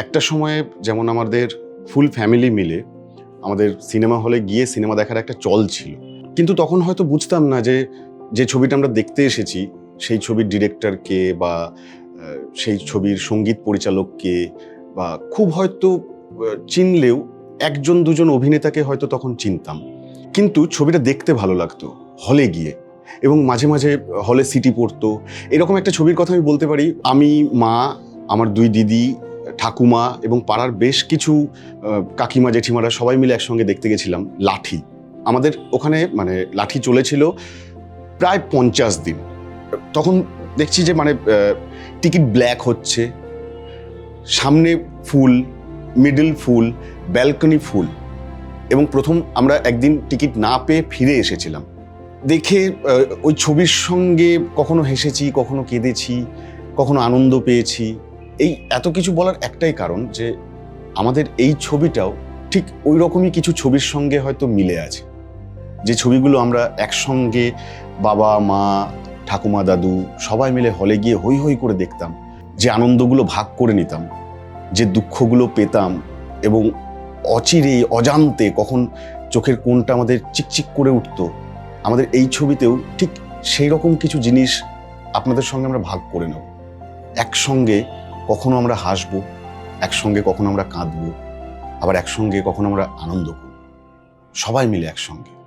একটা সময়ে যেমন আমাদের ফুল ফ্যামিলি মিলে আমাদের সিনেমা হলে গিয়ে সিনেমা দেখার একটা চল ছিল। কিন্তু তখন হয়তো বুঝতাম না যে যে ছবিটা আমরা দেখতে এসেছি, সেই ছবির ডিরেক্টর কে বা সেই ছবির সংগীত পরিচালক কে বা খুব হয়তো চিনলেও একজন দুজন অভিনেতাকে হয়তো তখন চিনতাম। কিন্তু ছবিটা দেখতে ভালো লাগতো হলে গিয়ে এবং মাঝে মাঝে হলে সিটি পড়তো। এরকম একটা ছবির কথা আমি বলতে পারি। আমি, মা, আমার দুই দিদি ঠাকুমা এবং পাড়ার বেশ কিছু কাকিমা, জেঠিমারা সবাই মিলে একসঙ্গে দেখতে গেছিলাম লাঠি। আমাদের ওখানে মানে লাঠি চলেছিল প্রায় পঞ্চাশ দিন। তখন দেখছি যে মানে টিকিট ব্ল্যাক হচ্ছে, সামনে ফুল, মিডল ফুল, ব্যালকনি ফুল এবং প্রথম আমরা একদিন টিকিট না পেয়ে ফিরে এসেছিলাম। দেখে ওই ছবির সঙ্গে কখনো হেসেছি, কখনো কেঁদেছি, কখনো আনন্দ পেয়েছি। এই এত কিছু বলার একটাই কারণ যে আমাদের এই ছবিটাও ঠিক ওই রকমই কিছু ছবির সঙ্গে হয়তো মিলে আছে। যে ছবিগুলো আমরা একসঙ্গে বাবা, মা, ঠাকুমা, দাদু সবাই মিলে হলে গিয়ে হই হই করে দেখতাম, যে আনন্দগুলো ভাগ করে নিতাম, যে দুঃখগুলো পেতাম এবং অচিরে, অজান্তে কখন চোখের কোণটা আমাদের চিকচিক করে উঠতো, আমাদের এই ছবিতেও ঠিক সেই রকম কিছু জিনিস আপনাদের সঙ্গে আমরা ভাগ করে নেব। একসঙ্গে কখনো আমরা হাসবো, একসঙ্গে কখনো আমরা কাঁদবো, আবার একসঙ্গে কখনো আমরা আনন্দ করব। সবাই মিলে একসঙ্গে।